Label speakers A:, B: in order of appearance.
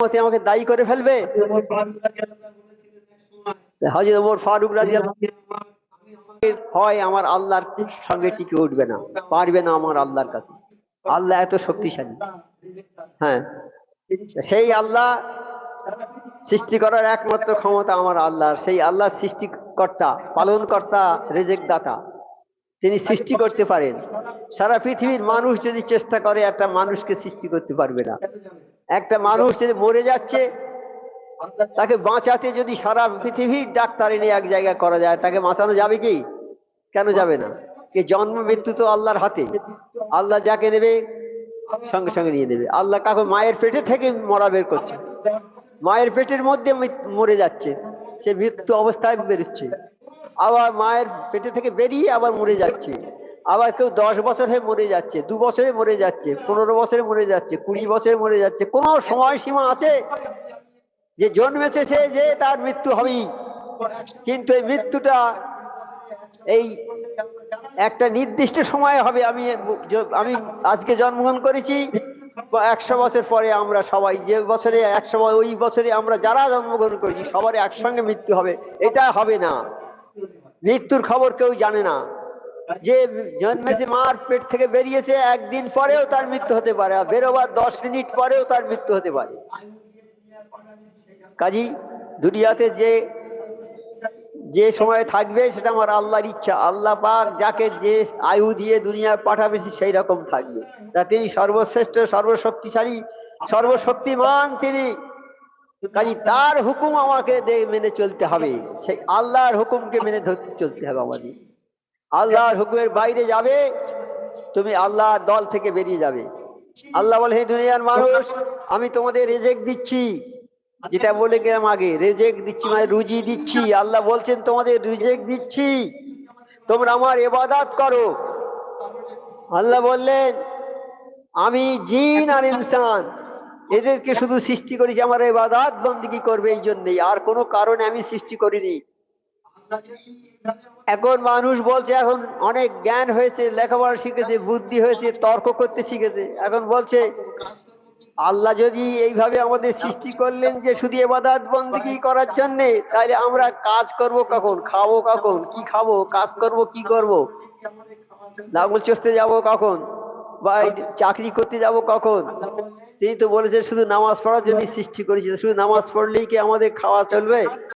A: আমাকে দায়ী করে ফেলবে? হজরত ওমর ফারুক হয় আমার আল্লাহর সঙ্গে টিকে উঠবে না, পারবে না আমার আল্লাহর কাছে। আল্লাহ এত শক্তিশালী। হ্যাঁ সেই আল্লাহ সৃষ্টি করার একমাত্র ক্ষমতা আমার আল্লাহর। সেই আল্লাহ সৃষ্টিকর্তা, পালনকর্তা রেজেক দাতা তিনি সৃষ্টি করতে পারেন। সারা পৃথিবীর মানুষ যদি চেষ্টা করে একটা মানুষকে সৃষ্টি করতে পারবে না। একটা মানুষ যদি মরে যাচ্ছে তাকে বাঁচাতে যদি সারা পৃথিবীর ডাক্তার এনে এক জায়গায় করা যায় তাকে বাঁচানো যাবে কি? কেন যাবে না? এ জন্ম মৃত্যু তো আল্লাহর হাতে। আল্লাহ যাকে নেবে সঙ্গে সঙ্গে নিয়ে নেবে। আল্লাহ কাকে মায়ের পেটে থেকে মরা বের করছে। মায়ের পেটের মধ্যে মরে যাচ্ছে। সে মৃত্যু অবস্থায় বেরোচ্ছে। আবার মায়ের পেটে থেকে বেরিয়ে আবার মরে যাচ্ছে। আবার কেউ দশ বছর হয়ে মরে যাচ্ছে, দু বছরে মরে যাচ্ছে, পনেরো বছরে মরে যাচ্ছে, কুড়ি বছরে মরে যাচ্ছে, কোনো সময়সীমা আছে? যে জন্মেছে সে যে তার মৃত্যু হবেই। কিন্তু এই মৃত্যুটা এই একটা নির্দিষ্ট সময় হবে। আমি আমি আজকে জন্মগ্রহণ করেছি, একশো বছর পরে আমরা সবাই, যে বছরে, একশো ওই বছরে আমরা যারা জন্মগ্রহণ করেছি সবার একসঙ্গে মৃত্যু হবে। এটা হবে না। মৃত্যুর খবর কেউ জানে না। যে জন্মেছে মার পেট থেকে বেরিয়েছে, একদিন পরেও তার মৃত্যু হতে পারে আর বেরোবার দশ মিনিট পরেও তার মৃত্যু হতে পারে। কাজী, দুনিয়াতে যে যে সময় থাকবে সেটা আমার আল্লাহর ইচ্ছা। আল্লাহ পাক যাকে যে আয়ু দিয়ে দুনিয়ায় পাঠাবে সেই রকম থাকবে। তা তিনি সর্বশ্রেষ্ঠ, সর্বশক্তিশালী, সর্বশক্তিমান তিনি। কাজী তার হুকুম আমাকে মেনে চলতে হবে। সেই আল্লাহর হুকুমকে মেনে ধরতে চলতে হবে আমাদের। আল্লাহর হুকুমের বাইরে যাবে তুমি আল্লাহর দল থেকে বেরিয়ে যাবে। আল্লাহ বলে হে দুনিয়ার মানুষ আমি তোমাদের রেজেক দিচ্ছি। যেটা বলে গেলাম আগে রেজেক দিচ্ছি মানে রুজি দিচ্ছি। আল্লাহ বলছেন তোমাদের রিজেক দিচ্ছি। তোমরা আমার এবাদাত করো। আল্লাহ বললেন আমি জিন আর ইনসান। এদেরকে শুধু সৃষ্টি করেছি আমার এবাদাত বন্দিগি করবে এই জন্যই। আর কোনো কারণে আমি সৃষ্টি করিনি। এখন মানুষ বলছে, এখন অনেক জ্ঞান হয়েছে, লেখাপড়া শিখেছে, বুদ্ধি হয়েছে, তর্ক করতে শিখেছে। এখন বলছে, আল্লাহ যদি এইভাবে আমাদের সৃষ্টি করলেন যে শুধু এবাদাত বন্দিগি করার জন্য তাহলে আমরা কাজ করব কখন? খাব কখন? কি খাব? কাজ করব, কি করব? লাঙ্গল চষতে যাব কখন? বা চাকরি করতে যাব কখন? তিনি তো বলেছেন শুধু নামাজ পড়ার জন্য সৃষ্টি করেছি শুধু নামাজ পড়লেই কি আমাদের খাওয়া চলবে?